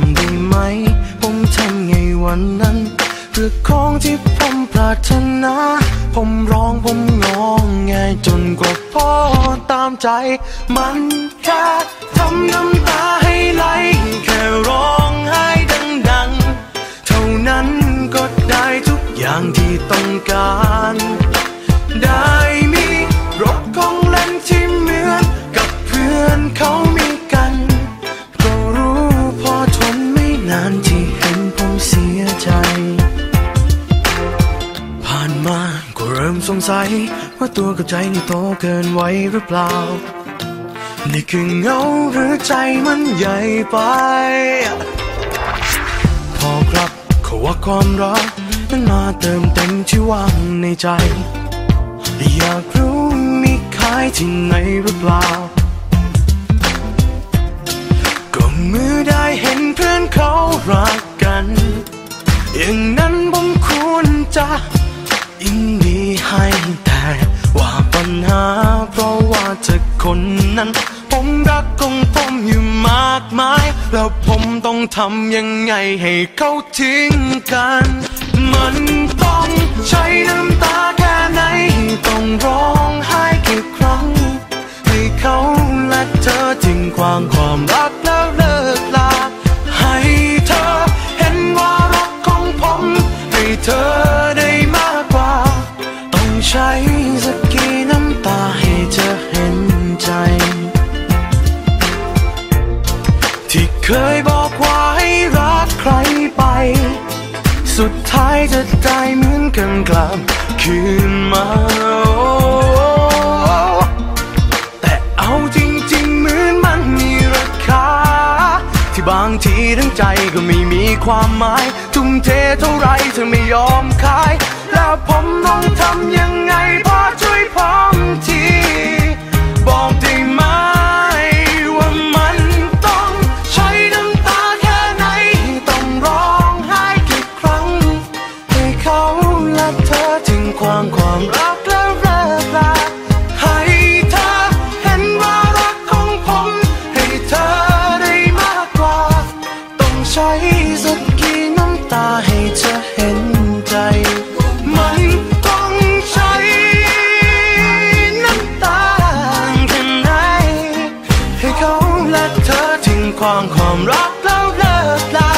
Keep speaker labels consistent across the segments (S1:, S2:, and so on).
S1: ำได้ไหม ผมทำไงวันนั้นเพื่อของที่ผมปรารถนา ผมร้องผมงองแงจนกว่าพ่อตามใจ มันแค่ทำน้ำตาให้ไหล แค่ร้องไห้ดังๆ เท่านั้นก็ได้ทุกอย่างที่ต้องการ มาก็เริ่มสงสัย ว่าตัวกับใจนี่โตเกินไว้หรือเปล่า นี่คือเงาหรือใจมันใหญ่ไป พอครับเขาว่าความรักนั้นมาเติมเต็มที่ว่างในใจ อยากรู้มีขายที่ไหนหรือเปล่า ก็เมื่อได้เห็นเพื่อนเขารักกัน อย่างนั้นผมควรจะ นั้น ผมรักของผมอยู่มากมาย แล้วผมต้องทำยังไงให้เขาทิ้งกัน มันต้องใช้น้ำตาแค่ไหน ต้องร้องไห้กี่ครั้ง ให้เขาและเธอทิ้งความความรัก เคยบอกว่าให้รักใครไป สุดท้ายจะได้เหมือนกันกลับคืนมาแต่เอาจริงๆเหมือนมันมีราคา ที่บางทีทั้งใจก็ไม่มีความหมาย ทุ่มเทเท่าไรเธอไม่ยอมขาย แล้วผมต้องทำยังไงพอช่วยผมที ใช้สักกี่น้ำตาให้เธอเห็นใจ มันต้องใช้น้ำตาแค่ไหนให้เขาและเธอทิ้งความความรักแล้วเลิกลา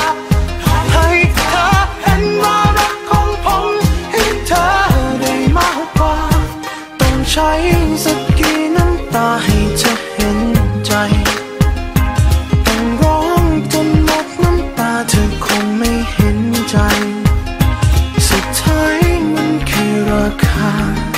S1: ให้เธอเห็นว่ารักของผมให้เธอได้มากกว่า ต้องใช้สัก 她